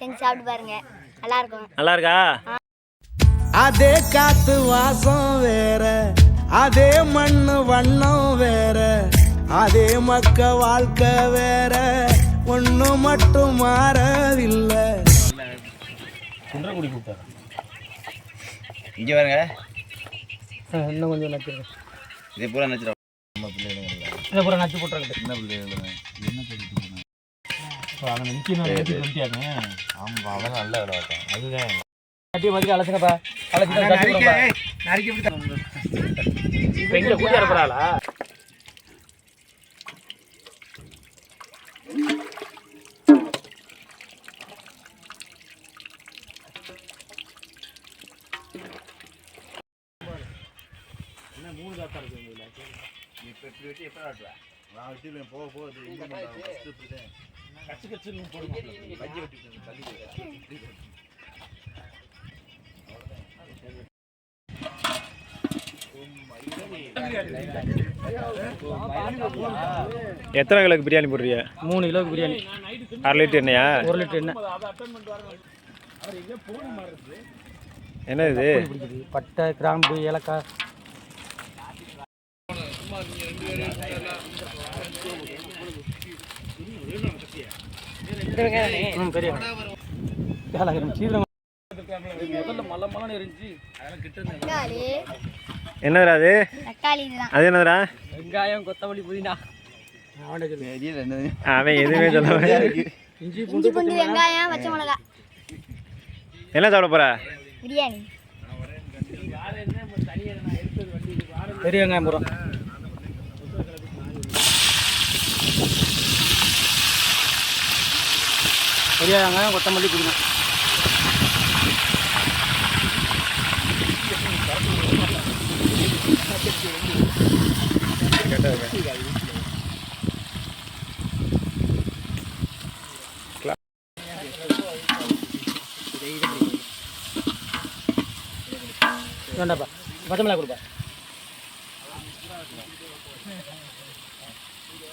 செஞ்சு சாப்பிட்டு பாருங்க. நல்லா இருக்கும் நல்லா இருக்கா அதே காத்து வாசம் வேற அதே மண்ணு வண்ணம் வேற அதே மக்க வாழ்க்கை வேற ஒண்ணு மட்டும் மாறவில்லை. குன்றக்குடி கூப்பிட்டாரு இங்கே பாருங்க. இன்னும் கொஞ்சம் நச்சு இதே பூரா நினச்சிடும் இதை பூரா நச்சு போட்டுருக்கு சின்ன பிள்ளைகள் என்ன சொல்லிட்டு அவன் நிற்கணும் ஆமாம் அவன் நல்ல விளையாட்டம் அதுதான். கட்டி மதிக்க அலசுங்கப்பா. அலசுங்க இப்போ எங்கே கூட்டி வரப்படாளா இப்போ இப்படி வெட்டி எப்போ ஆட்டுவேன் நான் வெட்டி போக போக கச்சு வெட்டி தள்ளி எத்தனை கிலோக்கு பிரியாணி போடுறிய மூணு கிலோக்கு பிரியாணி. அரை லிட்டர் எண்ணெயா? ஒரு லிட்டர் எண்ணெய். என்ன இது? பட்டை கிராம்பு ஏலக்காய் ம், பெரிய ஏலக்காய் சீக்கிரம் முதல்ல மலை மலை இருந்துச்சு அதெல்லாம் கிட்ட தக்காளி என்னதுடா அது? அது என்னதுடா? வெங்காயம் கொத்தமல்லி புதினா. அவன் எதுவுமே சொல்ல இஞ்சி இஞ்சி பூண்டு வெங்காயம் பச்சை மிளகா. என்ன சாப்பிட போற? பிரியாணி. பெரிய வெங்காயம் போடுறோம். பெரிய வெங்காயம் கொத்தமல்லி புதினா வேண்டாப்பா பச்சை மிளகா கொடுப்பா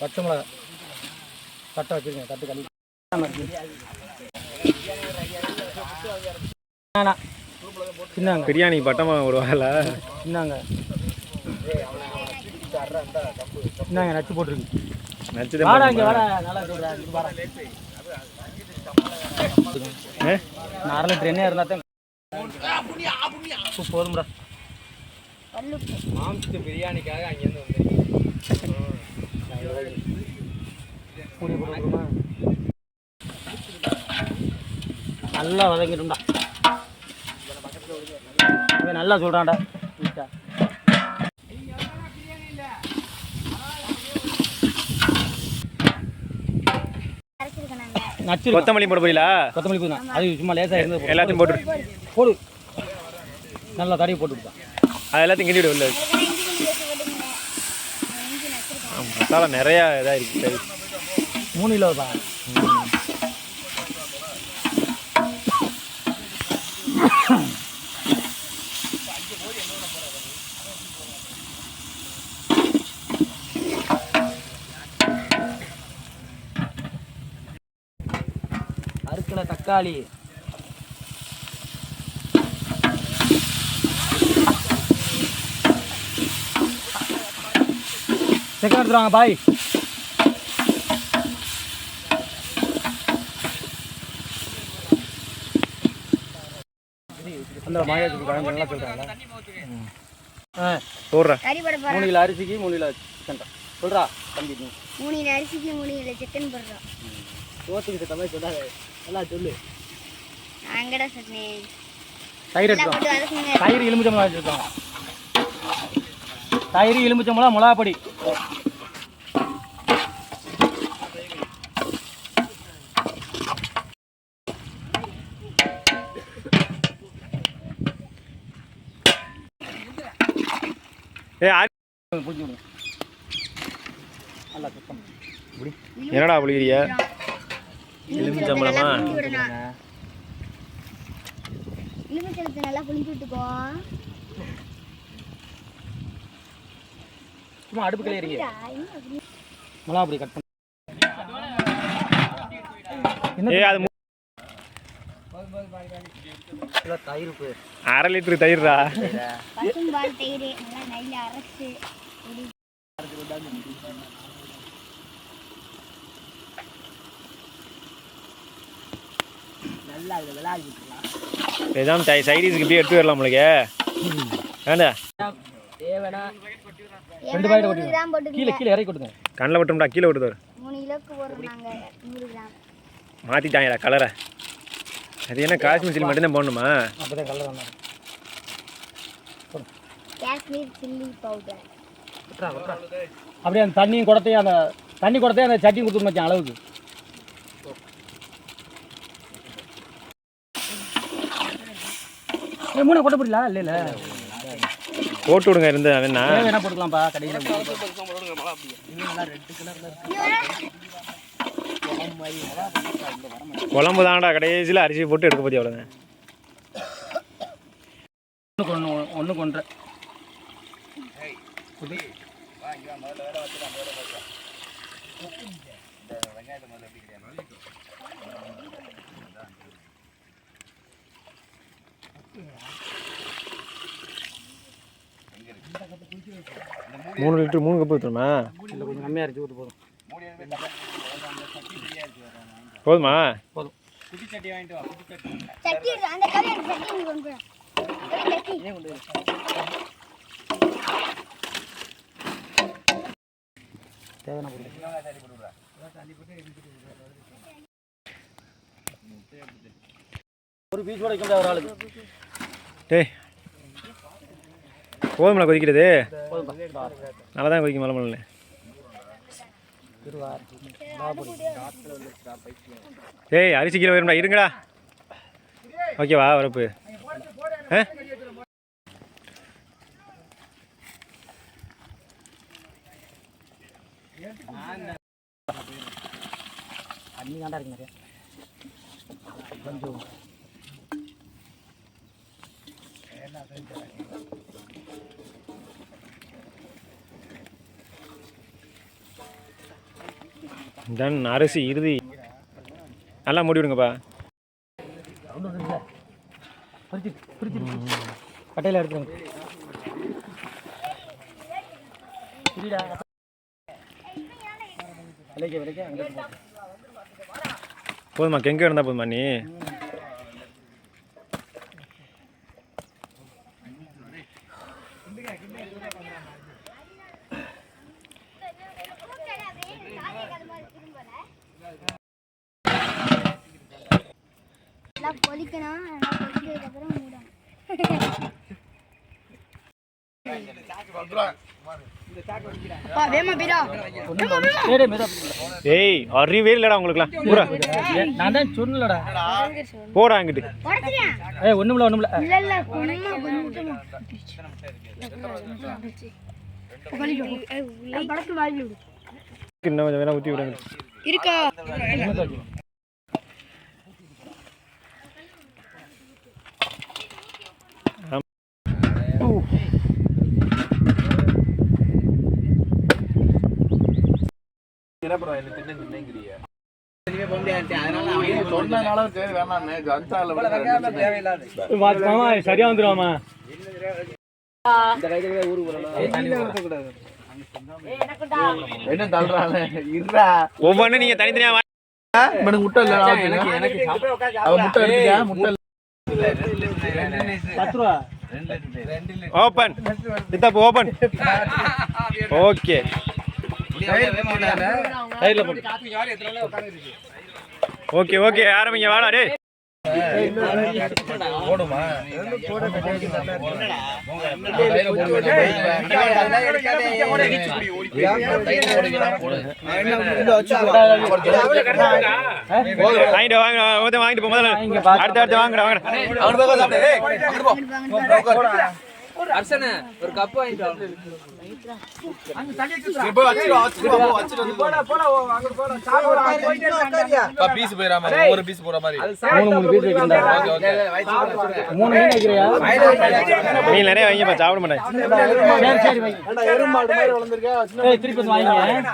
பச்சை மிளகா தட்டை வச்சுருங்க தட்டு கழுவி வேணாம் சின்னாங்க பிரியாணி பட்டமா விடுவாங்களா சின்னாங்க சின்னாங்க நச்சு போட்டுருக்கு. நச்சுதான் வாடா இங்கே? வாடா நல்லா தான் போதும்டா. கல்லுப்பு மாம்சத்து பிரியாணிக்காக அங்கேருந்து வந்து மூடி போட்டுருமா நல்லா வதங்கிடும்டா. இவன் நல்லா சொல்கிறான்டா வீட்டா கொத்தமல்லி போட போயிலா கொத்தமல்லி புதினா அது சும்மா லேசாக இருந்து. எல்லாத்தையும் போட்டு போடு. நல்லா தடவி போட்டுவிட்டா. அது எல்லாத்தையும் கிண்டி விடு உள்ள. மசாலா நிறையா இதாக இருக்கு சரி. மூணு கிலோ தான் அறுக்கின தக்காளி. செகண்ட் எடுத்துருவாங்க பாய். மாயாஜி நல்லா சொல்கிறாங்களா மூணு கிலோ அரிசிக்கு மூணு கிலோ சிக்கன் சொல்கிறா தம்பி நீ. மூணு கிலோ அரிசிக்கு மூணு கிலோ சிக்கன் போடுறோம் சோத்துக்கு தம்பி சொல்லாத. நல்லா சொல்லு. அங்கடா சட்னி தயிர் வதக்குங்க. தயிர் எலுமிச்சம்பழம் வச்சுருக்கோம் தயிர் எலுமிச்சம்பழம் மிளகாப்பொடி. ஏ ஆரி பிடிச்சி விடுங்க நல்லா சுத்தம் என்னடா புளிகிறிய எலுமிச்சம்பழமா எலுமிச்சம்பழமா? எலுமிச்சம்பழத்தை நல்லா புளிஞ்சு விட்டுக்கோ சும்மா அடுப்பு கிளியறிங்க? என்ன அப்படி? கட் பண்ணி ஏ அது அரை லிட்டரு தயிர்டா பசும்பால் தயிர் நல்லா அரைச்சு சைடிஸ்க்கு இப்படியே எடுத்து வரலாம் உங்களுக்கு வேண்டா. ரெண்டு பாக்கெட் நூறு கிராம் கீழே போட்டுக்கீங்க கீழே இறக்கி கொடுங்க. கண்ணில் விட்டோம்டா கீழே விட்டுதோ மூணு கிலோக்கு போடுறோம் நாங்கள் நூறு கிராம். மாற்றிட்டாங்கடா கலரை அது என்ன காஷ்மீர் சில்லி மட்டும்தான் போடணுமா? அப்பதான் கலர் வந்தா. காஷ்மீர் சில்லி பவுடர் அப்படியே அந்த தண்ணியும் குடத்தையும் அந்த தண்ணி குடத்தையும் அந்த சட்டியும் கொடுத்து மச்சான் அளவுக்கு. ஏ மூணு கொட்ட போடலாம் இல்லை இல்லை. போட்டு விடுங்க இருந்து வேணா என்ன? போட்டுக்கலாம்ப்பா கடையில். குழம்பு தான்டா கடைசியில் அரிசி போட்டு எடுக்க போதி அவ்வளோதான் ஒன்று ஒன்று ஒன்று கொண்டு மூணு லிட்டர் மூணு கப்பு ஊற்றணுமா இல்லை கொஞ்சம் கம்மியாக இருக்கு ஊற்று போதும். போதுமா? போதும். சட்டி இருக்கு. அந்த கல்யாண சட்டி இங்க கொண்டு போய். ஒரு பீஸ் கூட வைக்க முடியாது ஒரு ஆளுக்கு. டேய். போதும்ல கொதிக்கிறது. நல்லா தான் கொதிக்கும் மலை மலை ஏய் டேய் அரிசி கிலோ வரும்டா இருங்கடா. ஓகேவா வரப்பு? ஆ? தண்ணி தாண்டா இருக்கு நிறைய கொஞ்சம் டன் அரிசி இறுதி. நல்லா மூடி விடுங்கப்பா. கட்டையில் எடுத்துருங்க. போதுமா கெங்க இருந்தால் போதுமா நீ நல்லா பொரிக்கணும் நல்லா பொரிச்சதுக்கு அப்புறம் மூடணும் அப்பா வேமா பீரா ஒண்ணும் இல்ல, ஒண்ணும் இல்ல. டேய், டேய், மெதுவா பிடிக்கல. ஏய் அறிவே இல்லைடா உங்களுக்குலாம் பூரா நான் தான் சொன்னலடா போடா அங்கிட்டு ஏய் ஒண்ணும் இல்ல ஒண்ணும் இல்ல இல்ல இல்ல கொஞ்சமா. இன்னும் வேணா ஊற்றி விடுங்க இருக்கா? சரியா வந்துருவாமா என்ன இருடா ஒவ்வொன்றும் நீங்கள் தனித்தனியாக இவனுக்கு முட்டை இல்ல எனக்கு எனக்கு அவன் முட்டை எடுத்துக்கா முட்டை இல்ல. பத்து ரூபா ஓகே சைடில் போட்டு. ஓகே ஓகே ஆரம்பிங்க வாடா டேய். வாங்கிட்டு வாங்க வாங்க வாங்கிட்டு போ முதல்ல. அடுத்து அடுத்து வாங்கடா வாங்கடா. பீஸ் போயிடாம ஒரு பீஸ் போற மாதிரி மூணு மூணு பீஸ் வைக்கிறேன்டா மூணு மீன் வைக்கிறியா? மீன் நிறைய வாங்கிப்பா சாப்பிட மாட்டேன். சரி சரி வை ஏய் திருப்பி வந்து வாங்கிங்க.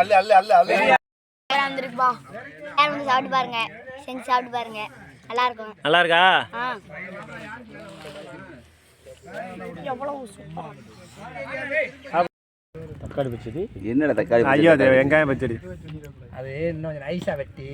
அல்ல அல்ல அல்ல அல்ல. வந்திருக்குப்பா யார் வந்து சாப்பிட்டு பாருங்க. செஞ்சு சாப்பிட்டு பாருங்க. நல்லா இருக்கும். நல்லா இருக்கா? தக்காளி பச்சடி. என்னடா தக்காளி ஐயோ அது வெங்காயம் பச்சடி. அது இன்னும் கொஞ்சம் நைஸாக வெட்டி.